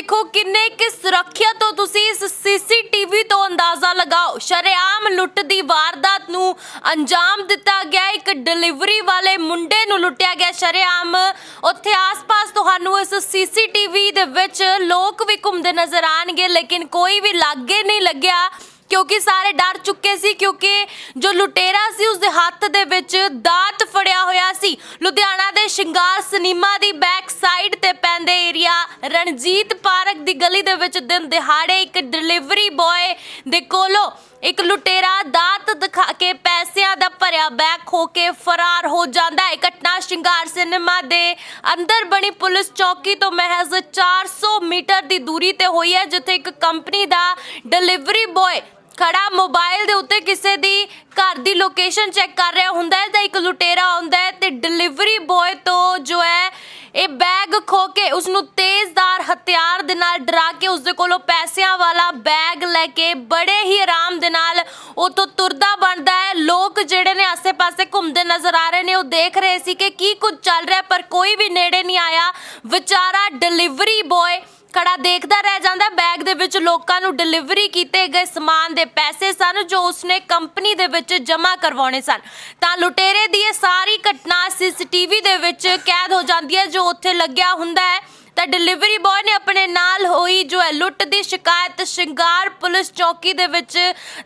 ਦੇਖੋ ਕਿੰਨੇ ਕਿ ਸੁਰੱਖਿਆ ਤੋਂ ਤੁਸੀਂ ਇਸ ਸੀਸੀਟੀਵੀ ਤੋਂ ਅੰਦਾਜ਼ਾ ਲਗਾਓ। ਸ਼ਰੇਆਮ ਲੁੱਟ ਦੀ ਵਾਰਦਾਤ ਨੂੰ ਅੰਜਾਮ ਦਿੱਤਾ ਗਿਆ। ਇੱਕ ਡਿਲੀਵਰੀ ਵਾਲੇ ਮੁੰਡੇ ਨੂੰ ਲੁੱਟਿਆ ਗਿਆ। ਸ਼ਰੇਆਮ ਉੱਥੇ ਆਸ-ਪਾਸ ਤੁਹਾਨੂੰ ਇਸ ਸੀਸੀਟੀਵੀ ਦੇ ਵਿੱਚ ਲੋਕ ਵੀ ਘੁੰਮਦੇ ਨਜ਼ਰ ਆਣਗੇ, ਲੇਕਿਨ ਕੋਈ ਵੀ ਲਾਗੇ ਨਹੀਂ ਲੱਗਿਆ, ਕਿਉਂਕਿ ਸਾਰੇ ਡਰ ਚੁੱਕੇ ਸੀ, ਕਿਉਂਕਿ ਜੋ ਲੁਟੇਰਾ ਸੀ ਉਸ ਦੇ ਹੱਥ ਦੇ ਵਿੱਚ ਦਾਤ ਫੜਿਆ ਹੋਇਆ ਸੀ। ਲੁਧਿਆਣਾ ਦੇ ਸ਼ਿੰਗਾਰ ਸਿਨੇਮਾ ਦੀ ਬੈਕ ਸਾਈਡ ਤੇ ਪੈਂਦੇ ਏਰੀਆ, ਰਣਜੀਤ ਪਾਰਕ ਦੀ ਗਲੀ ਦੇ ਵਿੱਚ ਦਿਨ ਦਿਹਾੜੇ ਇੱਕ ਡਿਲੀਵਰੀ ਬॉय ਦੇ ਕੋਲੋਂ ਇੱਕ ਲੁਟੇਰਾ ਦਾਤ ਦਿਖਾ ਕੇ ਪੈਸਿਆਂ ਦਾ ਭਰਿਆ ਬੈਗ ਖੋ ਕੇ ਫਰਾਰ ਹੋ ਜਾਂਦਾ ਹੈ। ਘਟਨਾ ਸ਼ਿੰਗਾਰ ਸਿਨੇਮਾ ਦੇ ਅੰਦਰ ਬਣੀ ਪੁਲਿਸ ਚੌਕੀ ਤੋਂ ਮਹਿਜ਼ 400 ਮੀਟਰ ਦੀ ਦੂਰੀ ਤੇ ਹੋਈ ਹੈ, ਜਿੱਥੇ ਇੱਕ ਕੰਪਨੀ ਦਾ ਡਿਲੀਵਰੀ ਬॉय ਖੜਾ ਮੋਬਾਈਲ ਦੇ ਉੱਤੇ ਕਿਸੇ ਦੀ ਘਰ ਦੀ ਲੋਕੇਸ਼ਨ ਚੈੱਕ ਕਰ ਰਿਹਾ ਹੁੰਦਾ ਹੈ ਤਾਂ ਇੱਕ ਲੁਟੇਰਾ ਆਉਂਦਾ ਹੈ ਤੇ ਡਿਲੀਵਰੀ ਬॉय ਤੋਂ ਜੋ ਹੈ ਇਹ ਬੈਗ ਖੋ ਕੇ ਉਸ ਨੂੰ ਤੇਜ਼ਦਾਰ ਹਥਿਆਰ ਦੇ ਨਾਲ ਡਰਾ ਕੇ ਉਸ ਦੇ ਕੋਲੋਂ ਪੈਸਿਆਂ ਵਾਲਾ ਬੈਗ ਲੈ ਕੇ ਬੜੇ ਹੀ ਆਰਾਮ ਦੇ ਨਾਲ ਉਹ ਤੋਂ ਤੁਰਦਾ ਬਣਦਾ ਹੈ। ਲੋਕ ਜਿਹੜੇ ਨੇ ਆਸੇ-ਪਾਸੇ ਘੁੰਮਦੇ ਨਜ਼ਰ ਆ ਰਹੇ ਨੇ, ਉਹ ਦੇਖ ਰਹੇ ਸੀ ਕਿ ਕੀ ਕੁਝ ਚੱਲ ਰਿਹਾ, ਪਰ ਕੋਈ ਵੀ ਨੇੜੇ ਨਹੀਂ ਆਇਆ। ਵਿਚਾਰਾ ਡਿਲੀਵਰੀ ਬॉय ਖੜਾ ਦੇਖਦਾ ਰਹਿ ਜਾਂਦਾ। ਬੈਗ ਦੇ ਵਿੱਚ ਲੋਕਾਂ ਨੂੰ ਡਿਲੀਵਰੀ ਕੀਤੇ ਗਏ ਸਮਾਨ ਦੇ ਪੈਸੇ ਸਨ, ਜੋ ਉਸਨੇ ਕੰਪਨੀ ਦੇ ਵਿੱਚ ਜਮ੍ਹਾਂ ਕਰਵਾਉਣੇ ਸਨ। ਤਾਂ ਲੁਟੇਰੇ ਦੀ ਇਹ ਸਾਰੀ ਹੈ ਲੱਗਿਆ ਹੁੰਦਾ ਹੈ, ਤਾਂ ਡਿਲੀਵਰੀ ਬॉय ਨੇ ਆਪਣੇ ਨਾਲ ਹੋਈ ਜੋ ਹੈ ਲੁੱਟ ਦੀ ਸ਼ਿਕਾਇਤ ਸ਼ਿੰਗਾਰ ਪੁਲਿਸ ਚੌਕੀ ਦੇ ਵਿੱਚ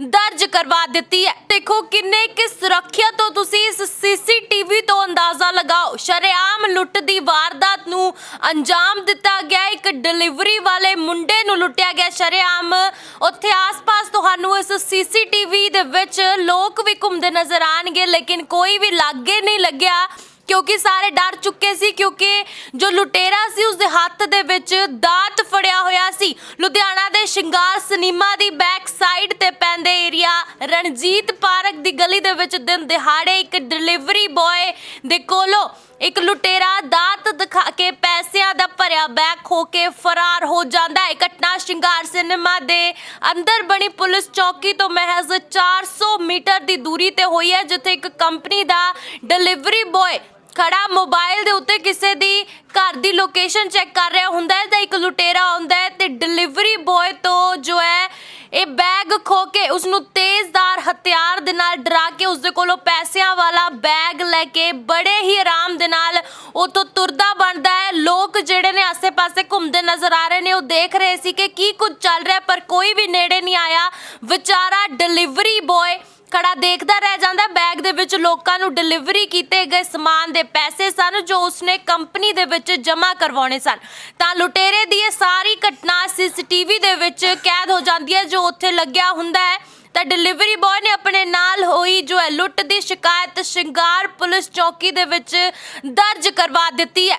ਦਰਜ ਕਰਵਾ ਦਿੱਤੀ ਹੈ। ਦੇਖੋ ਕਿੰਨੇ ਕਿ ਸੁਰੱਖਿਆ ਤੋਂ ਤੁਸੀਂ ਇਸ ਸੀਸੀਟੀਵੀ ਤੋਂ ਅੰਦਾਜ਼ਾ ਲਗਾਓ, ਸ਼ਰੇਆਮ ਲੁੱਟ ਦੀ ਵਾਰਦਾਤ ਨੂੰ ਅੰਜਾਮ ਦਿੱਤਾ ਗਿਆ, ਇੱਕ ਡਿਲੀਵਰੀ ਵਾਲੇ ਮੁੰਡੇ ਨੂੰ ਲੁੱਟਿਆ ਗਿਆ, ਸ਼ਰੇਆਮ ਉੱਥੇ ਆਸ-ਪਾਸ ਤੁਹਾਨੂੰ ਇਸ ਸੀਸੀਟੀਵੀ ਦੇ ਵਿੱਚ ਲੋਕ ਵੀ ਘੁੰਮਦੇ ਨਜ਼ਰ ਆਣਗੇ ਲੇਕਿਨ ਕੋਈ ਵੀ ਲਾਗੇ ਨਹੀਂ ਲੱਗਿਆ। ਕਿਉਂਕਿ ਸਾਰੇ ਡਰ ਚੁੱਕੇ ਸੀ, ਕਿਉਂਕਿ ਜੋ ਲੁਟੇਰਾ ਸੀ ਉਸ ਦੇ ਹੱਥ ਦੇ ਵਿੱਚ ਦਾਤ ਫੜਿਆ ਹੋਇਆ ਸੀ। ਲੁਧਿਆਣਾ ਦੇ ਸ਼ਿੰਗਾਰ ਸਿਨੇਮਾ ਦੀ ਬੈਕ ਸਾਈਡ ਤੇ ਪੈਂਦੇ ਏਰੀਆ ਰਣਜੀਤ ਪਾਰਕ ਦੀ ਗਲੀ ਦੇ ਵਿੱਚ ਦਿਨ ਦਿਹਾੜੇ ਇੱਕ ਡਿਲੀਵਰੀ ਬॉय ਦੇ ਕੋਲੋਂ ਇੱਕ ਲੁਟੇਰਾ ਦਾਤ ਦਿਖਾ ਕੇ ਪੈਸਿਆਂ ਦਾ ਭਰਿਆ ਬੈਗ ਖੋ ਕੇ ਫਰਾਰ ਹੋ ਜਾਂਦਾ ਹੈ। ਘਟਨਾ ਸ਼ਿੰਗਾਰ ਸਿਨੇਮਾ ਦੇ ਅੰਦਰ ਬਣੀ ਪੁਲਿਸ ਚੌਕੀ ਤੋਂ ਮਹਿਜ਼ 400 ਮੀਟਰ ਦੀ ਦੂਰੀ ਤੇ ਹੋਈ ਹੈ, ਜਿੱਥੇ ਇੱਕ ਕੰਪਨੀ ਦਾ ਡਿਲੀਵਰੀ ਬॉय ਖੜਾ ਮੋਬਾਈਲ ਦੇ ਉੱਤੇ ਕਿਸੇ ਦੀ ਘਰ ਦੀ ਲੋਕੇਸ਼ਨ ਚੈੱਕ ਕਰ ਰਿਹਾ ਹੁੰਦਾ ਹੈ ਤਾਂ ਇੱਕ ਲੁਟੇਰਾ ਆਉਂਦਾ ਹੈ ਤੇ ਡਿਲੀਵਰੀ ਬॉय ਤੋਂ ਜੋ ਹੈ ਇਹ ਬੈਗ ਖੋ ਕੇ ਉਸ ਨੂੰ ਤੇਜ਼ਦਾਰ ਹਥਿਆਰ ਦੇ ਨਾਲ ਡਰਾ ਕੇ ਉਸ ਦੇ ਕੋਲੋਂ ਪੈਸਿਆਂ ਵਾਲਾ ਬੈਗ ਲੈ ਕੇ ਬੜੇ ਹੀ ਆਰਾਮ ਦੇ ਨਾਲ ਉਹ ਤੋਂ ਤੁਰਦਾ ਬਣਦਾ ਹੈ। ਲੋਕ ਜਿਹੜੇ ਨੇ ਆਸੇ-ਪਾਸੇ ਘੁੰਮਦੇ ਨਜ਼ਰ ਆ ਰਹੇ ਨੇ, ਉਹ ਦੇਖ ਰਹੇ ਸੀ ਕਿ ਕੀ ਕੁਝ ਚੱਲ ਰਿਹਾ ਪਰ ਕੋਈ ਵੀ ਨੇੜੇ ਨਹੀਂ ਆਇਆ। ਵਿਚਾਰਾ ਡਿਲੀਵਰੀ ਬॉय ਖੜਾ ਦੇਖਦਾ ਰਹਿ ਜਾਂਦਾ। ਬੈਗ ਦੇ ਵਿੱਚ ਲੋਕਾਂ ਨੂੰ ਡਿਲੀਵਰੀ ਕੀਤੇ ਗਏ ਸਮਾਨ ਦੇ ਪੈਸੇ ਸਨ, ਜੋ ਉਸਨੇ ਕੰਪਨੀ ਦੇ ਵਿੱਚ ਜਮ੍ਹਾਂ ਕਰਵਾਉਣੇ ਸਨ। ਤਾਂ ਲੁਟੇਰੇ ਦੀ ਇਹ ਸਾਰੀ ਘਟਨਾ ਸੀਸੀਟੀਵੀ ਦੇ ਵਿੱਚ ਕੈਦ ਹੋ ਜਾਂਦੀ ਹੈ, ਜੋ ਉੱਥੇ ਲੱਗਿਆ ਹੁੰਦਾ ਹੈ। ਤਾਂ ਡਿਲੀਵਰੀ ਬॉय ਨੇ ਆਪਣੇ ਨਾਲ ਹੋਈ ਜੋ ਹੈ, ਲੁੱਟ ਦੀ ਸ਼ਿਕਾਇਤ ਸ਼ਿੰਗਾਰ ਪੁਲਿਸ ਚੌਕੀ ਦੇ ਵਿੱਚ ਦਰਜ ਕਰਵਾ ਦਿੱਤੀ ਹੈ।